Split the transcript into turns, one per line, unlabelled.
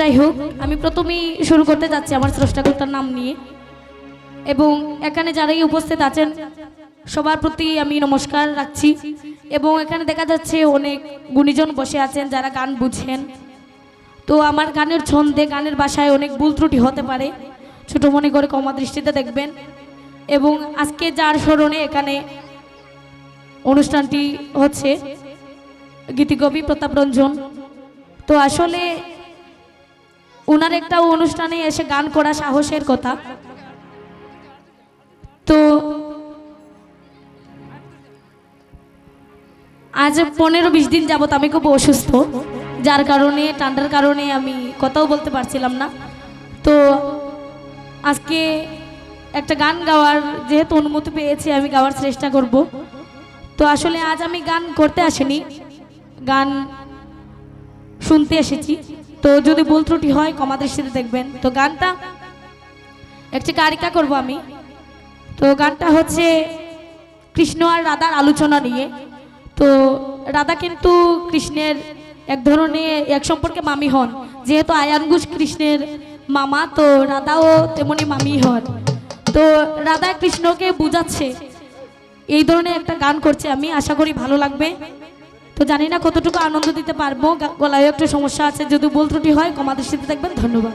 যাই হোক, আমি প্রথমেই শুরু করতে যাচ্ছি আমার স্রষ্টাকর্তার নাম নিয়ে। এবং এখানে যারাই উপস্থিত আছেন, সবার প্রতি আমি নমস্কার রাখছি। এবং এখানে দেখা যাচ্ছে অনেক গুণীজন বসে আছেন যারা গান বুঝেন। তো আমার গানের ছন্দে, গানের বাসায় অনেক ভুল ত্রুটি হতে পারে। ছোটো মনে করে কমা দৃষ্টিতে দেখবেন। এবং আজকে যার স্মরণে এখানে অনুষ্ঠানটি হচ্ছে গীতিকবি প্রতাপ রঞ্জন। তো আসলে ওনার একটা অনুষ্ঠানে এসে গান করা সাহসের কথা। তো আজ পনেরো বিশ দিন যাবত আমি খুব অসুস্থ, যার কারণে, ঠান্ডার কারণে আমি কথাও বলতে পারছিলাম না। তো আজকে একটা গান গাওয়ার যেহেতু অনুমতি পেয়েছি, আমি গাওয়ার চেষ্টা করব। তো আসলে আজ আমি গান করতে আসিনি, গান শুনতে এসেছি। তো যদি ভুল ত্রুটি হয় কমা দৃষ্টিতে দেখবেন। তো গানটা একটি কারিকা করব আমি। তো গানটা হচ্ছে কৃষ্ণ আর রাধার আলোচনা নিয়ে। তো রাধা কিন্তু কৃষ্ণের এক ধরনের, এক সম্পর্কে মামি হন। যেহেতু আয়ানগুজ কৃষ্ণের মামা, তো রাধাও তেমনি মামি হন। তো রাধা কৃষ্ণকে বুঝাচ্ছে, এই ধরনের একটা গান করছে। আমি আশা করি ভালো লাগবে। তো জানি না কতটুকু আনন্দ দিতে পারব গলায় একটু সমস্যা আছে, যদি বলত্রুটি ত্রুটি হয় কমাদৃষ্টিতে দেখবেন, ধন্যবাদ।